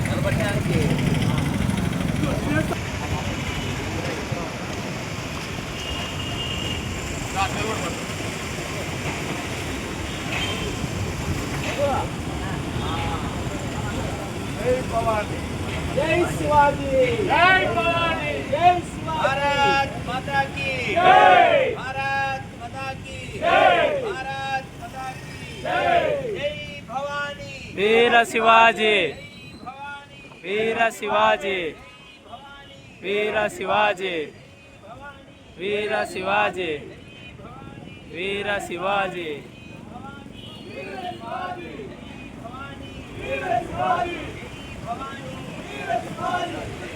నిలబడడానికి జై శివాజీ జై భవానీ జై శివాజీ భారత్ మాతా కీ జై భారత్ మాతా కీ జై భారత్ మాతా కీ జై వీర శివాజీ. వీర శివాజీ. భవానీ వీర శివాజీ వీర శివాజీ. వీర శివాజీ. వీర శివాజీ.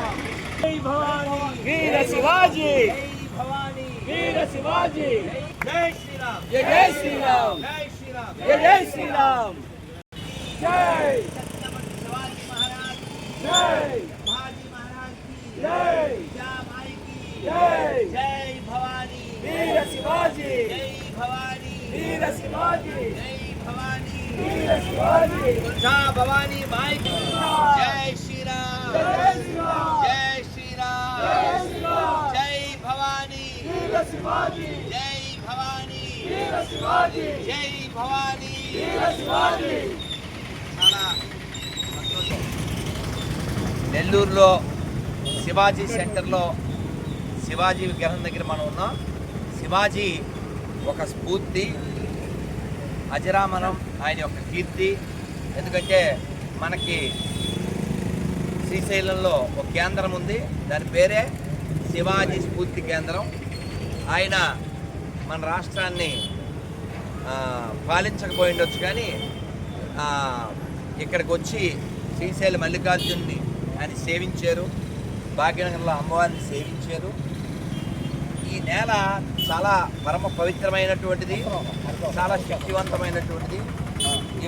जय भवानी। वीर शिवाजी। भवानी वीर शिवाजी। जय श्री राम जय जय श्री राम जय श्री राम जय जय श्री राम जय। शिवाजी महाराज जय। शिवाजी महाराज भाई की जय। जय। भवानी वीर शिवाजी। जय भवानी वीर शिवाजी। जय भवानी वीर शिवाजी भवानी माई जय श्री राम నెల్లూరులో శివాజీ సెంటర్లో శివాజీ విగ్రహం దగ్గర మనం ఉన్నాం. శివాజీ ఒక స్ఫూర్తి అజరామనం ఆయన యొక్క కీర్తి. ఎందుకంటే మనకి శ్రీశైలంలో ఒక కేంద్రం ఉంది. దాని పేరే శివాజీ స్ఫూర్తి కేంద్రం. ఆయన మన రాష్ట్రాన్ని పాలించకపోయిండొచ్చు పాలించకపోయి ఉండొచ్చు కానీ ఇక్కడికి వచ్చి శ్రీశైల మల్లికార్జున్ని ఆయన సేవించారు. భాగ్యనగర్లో అమ్మవారిని సేవించారు. ఈ నేల చాలా పరమ పవిత్రమైనటువంటిది చాలా శక్తివంతమైనటువంటిది.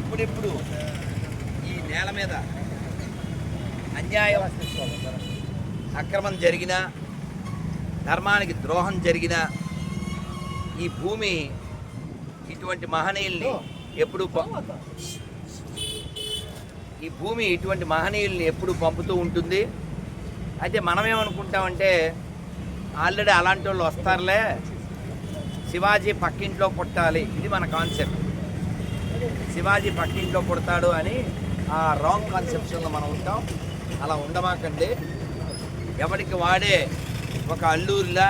ఎప్పుడెప్పుడు ఈ నేల మీద అన్యాయం అక్రమం జరిగినా ధర్మానికి ద్రోహం జరిగిన ఈ భూమి ఇటువంటి మహనీయుల్ని ఎప్పుడు ఈ భూమి ఇటువంటి మహనీయుల్ని ఎప్పుడు పంపుతూ ఉంటుంది. అయితే మనమేమనుకుంటామంటే ఆల్రెడీ అలాంటి వాళ్ళు వస్తారులే. శివాజీ పక్కింట్లో పుట్టాలి. ఇది మన కాన్సెప్ట్. శివాజీ పక్కింట్లో పుడతాడు అని ఆ రాంగ్ కాన్సెప్షన్లో మనం ఉంటాం. అలా ఉండమాకండి. ఎవరికి వాడే ఒక అల్లూరిలా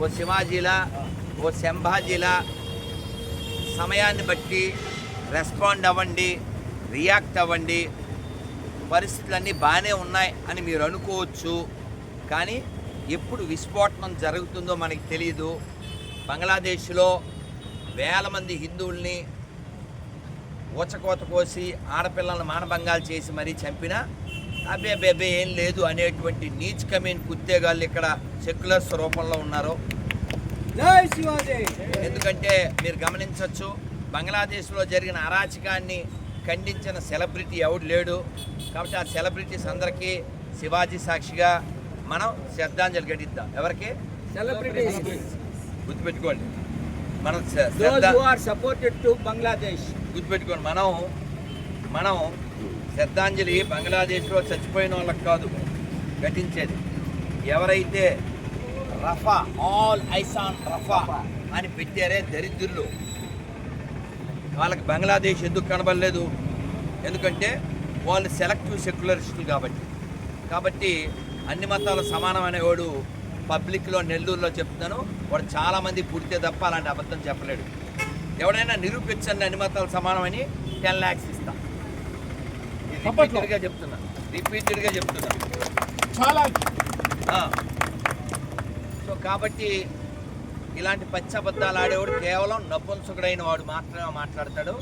ఓ శివాజీలా ఓ శంభాజీలా సమయాన్ని బట్టి రెస్పాండ్ అవ్వండి రియాక్ట్ అవ్వండి. పరిస్థితులన్నీ బాగానే ఉన్నాయి అని మీరు అనుకోవచ్చు. కానీ ఎప్పుడు విస్ఫోటనం జరుగుతుందో మనకి తెలియదు బంగ్లాదేశ్లో వేల మంది హిందువుల్ని ఊచకోత కోసి ఆడపిల్లలను మానభంగాలు చేసి మరీ చంపినా అబ్బే బేబే ఏం లేదు అనేటువంటి నీచ్ కమీన్ కుత్తేగాళ్ళు ఇక్కడ సెక్యులర్స్ రూపంలో ఉన్నారు. ఎందుకంటే మీరు గమనించవచ్చు బంగ్లాదేశ్లో జరిగిన అరాచకాన్ని ఖండించిన సెలబ్రిటీ ఎవడు లేడు. కాబట్టి ఆ సెలబ్రిటీస్ అందరికీ శివాజీ సాక్షిగా మనం శ్రద్ధాంజలి ఘటిద్దాం. ఎవరికి? సెలబ్రిటీస్ గుర్తుపెట్టుకోండి. మనం సపోర్టెడ్ టు బంగ్లాదేశ్ గుర్తుపెట్టుకోండి. మనం మనం శ్రద్ధాంజలి బంగ్లాదేశ్లో చచ్చిపోయిన వాళ్ళకి కాదు ఘటించేది ఎవరైతే రఫా ఆల్ ఐసాన్ రఫా అని పెట్టారే దరిద్రులు. వాళ్ళకి బంగ్లాదేశ్ ఎందుకు కనబడలేదు? ఎందుకంటే వాళ్ళు సెలెక్టివ్ సెక్యులరిస్టులు కాబట్టి. కాబట్టి అన్ని మతాలు సమానం అనేవాడు పబ్లిక్లో నెల్లూరులో చెప్తున్నాను. వాడు చాలామంది పుడితే తప్ప అలాంటి అబద్ధం చెప్పలేడు. ఎవడైనా నిరూపించండి అన్ని మతాలు సమానమని టెన్ ల్యాక్స్ ఇస్తాను రిపీటెడ్గా చెప్తున్నా. రిపీటెడ్గా చెప్తున్నా. చాలా. సో కాబట్టి ఇలాంటి పచ్చి అబద్ధాలు ఆడేవాడు కేవలం నపుంసకుడైన వాడు మాత్రమే మాట్లాడతాడు.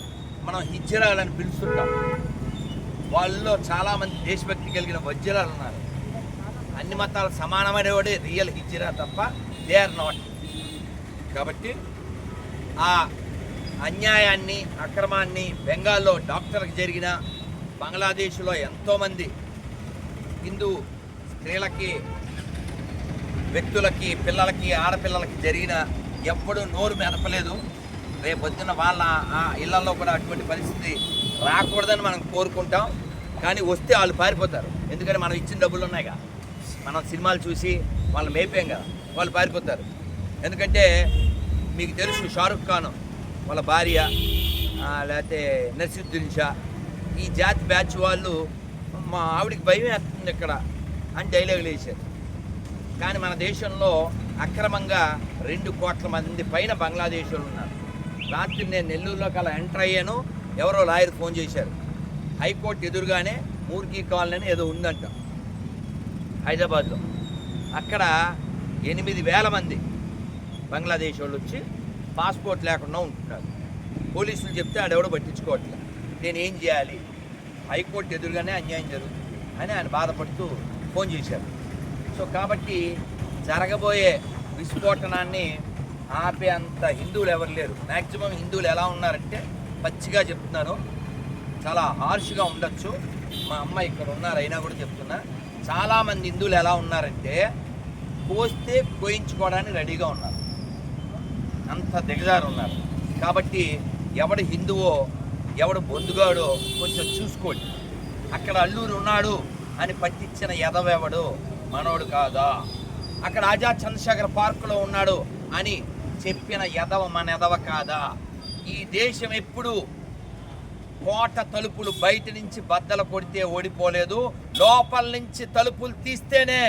మనం హిజ్జరాలని పిలుస్తుంటాం. వాళ్ళలో చాలామంది దేశభక్తి కలిగిన వజ్రాలు ఉన్నారు. అన్ని మతాలు సమానమైనవాడే రియల్ హిజ్జరా తప్ప దే ఆర్ నాట్. కాబట్టి ఆ అన్యాయాన్ని అక్రమాన్ని బెంగాల్లో డాక్టర్కి జరిగిన బంగ్లాదేశ్లో ఎంతోమంది హిందూ స్త్రీలకి వ్యక్తులకి పిల్లలకి ఆడపిల్లలకి జరిగిన ఎప్పుడూ నోరు మెదపలేదు. రేపొద్దున వాళ్ళ ఆ ఇళ్ళలో కూడా అటువంటి పరిస్థితి రాకూడదని మనం కోరుకుంటాం. కానీ వస్తే వాళ్ళు పారిపోతారు. ఎందుకంటే మనం ఇచ్చిన డబ్బులు ఉన్నాయిగా. మనం సినిమాలు చూసి వాళ్ళు మేపాం కదా. వాళ్ళు పారిపోతారు. ఎందుకంటే మీకు తెలుసు షారుఖ్ ఖాన్ వాళ్ళ భార్య లేకపోతే నర్సిద్దున్ షా. ఈ జాతి బ్యాచ్ వాళ్ళు మా ఆవిడికి భయం వేస్తుంది ఇక్కడ అని డైలాగులు వేశారు కానీ మన దేశంలో అక్రమంగా రెండు కోట్ల మంది పైన బంగ్లాదేశ్ ఉన్నారు. రాత్రి నేను నెల్లూరులోకి అలా ఎంటర్ అయ్యాను ఎవరో లాయర్ ఫోన్ చేశారు. హైకోర్టు ఎదురుగానే మూర్ఖీ కాలనీ అని ఏదో ఉందంట. హైదరాబాద్లో. అక్కడ ఎనిమిది వేల మంది బంగ్లాదేశ్ వాళ్ళు వచ్చి పాస్పోర్ట్ లేకుండా ఉంటున్నారు. పోలీసులు చెప్తే ఆడెవడో పట్టించుకోవట్లేదు నేను ఏం చేయాలి? హైకోర్టు ఎదురుగానే అన్యాయం జరుగుతుంది అని ఆయన బాధపడుతూ ఫోన్ చేశారు. సో కాబట్టి జరగబోయే విస్ఫోటనాన్ని ఆపే అంత హిందువులు ఎవరు లేరు. మ్యాక్సిమం హిందువులు ఎలా ఉన్నారంటే పచ్చిగా చెప్తున్నాను. చాలా హార్ష్గా ఉండొచ్చు. మా అమ్మ ఇక్కడ ఉన్నారు అయినా కూడా చెప్తున్నా. చాలామంది హిందువులు ఎలా ఉన్నారంటే కోస్తే కోయించుకోవడానికి రెడీగా ఉన్నారు. అంత దిగజారు ఉన్నారు. కాబట్టి ఎవడు హిందువో ఎవడు బొందుగాడో కొంచెం చూసుకోండి. అక్కడ అల్లూరు ఉన్నాడు అని పట్టించిన ఎదవెవడు మనోడు కాదా? అక్కడ ఆజాద్ చంద్రశేఖర్ పార్కులో ఉన్నాడు అని చెప్పిన ఎదవ మన ఎదవ కాదా? ఈ దేశం ఎప్పుడు కోట తలుపులు బయట నుంచి బద్దలు కొడితే ఓడిపోలేదు లోపల నుంచి తలుపులు తీస్తేనే.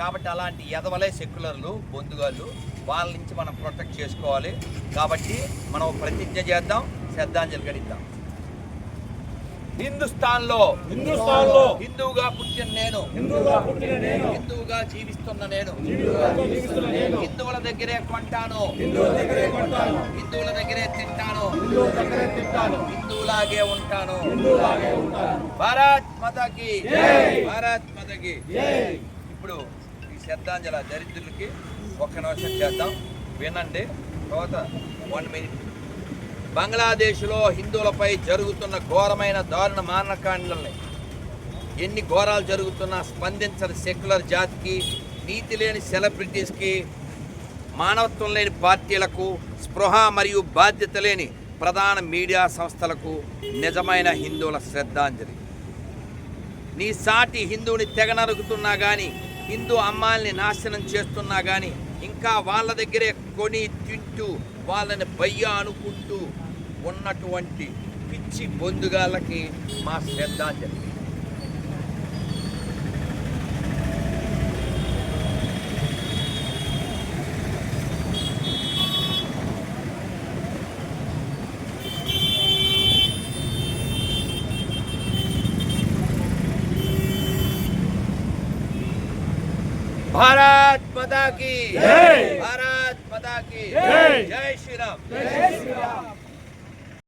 కాబట్టి అలాంటి ఎదవలే సెక్యులర్లు బొందుగాళ్ళు వాళ్ళ నుంచి మనం ప్రొటెక్ట్ చేసుకోవాలి. కాబట్టి మనం ప్రతిజ్ఞ చేద్దాం. శ్రద్ధాంజలి గడిద్దాం హిందుస్థాన్లో హిందుస్థాన్లో హిందువుగా పుట్టిన నేను. హిందువుగా పుట్టిన నేను. హిందువుగా జీవిస్తున్న నేను. హిందువుగా జీవిస్తున్న నేను. హిందువుల దగ్గరే కొంటాను. హిందువుల దగ్గరే కొంటాను. హిందువుల దగ్గరే తింటాను. హిందువుల దగ్గరే తింటాను. హిందువులాగే ఉంటాను. హిందువులాగే ఉంటాను. భారత్ మాతాకి. జై. భారత్ మాతాకి. జై. ఇప్పుడు ఈ శ్రద్ధాంజలి దరిద్రులకి ఒక్క నిమిషం చేద్దాం. వినండి. తర్వాత వన్ మినిట్ బంగ్లాదేశ్లో హిందువులపై జరుగుతున్న ఘోరమైన దారుణ మానకాండల్ని ఎన్ని ఘోరాలు జరుగుతున్నా స్పందించని సెక్యులర్ జాతికి నీతి లేని సెలబ్రిటీస్కి మానవత్వం లేని పార్టీలకు స్పృహ మరియు బాధ్యత లేని ప్రధాన మీడియా సంస్థలకు నిజమైన హిందువుల శ్రద్ధాంజలి. నీ సాటి హిందువుని తెగ నరుగుతున్నా కానీ హిందూ అమ్మాయిల్ని నాశనం చేస్తున్నా కానీ ఇంకా వాళ్ళ దగ్గరే కొని తింటూ వాళ్ళని బయ్య అనుకుంటూ ఉన్నటువంటి పిచ్చి బొందుగాళ్ళకి మా శ్రద్ధాంజలి భారత్ మాతా की. భారత్ జై శ్రీరామ్ జై శ్రీరామ్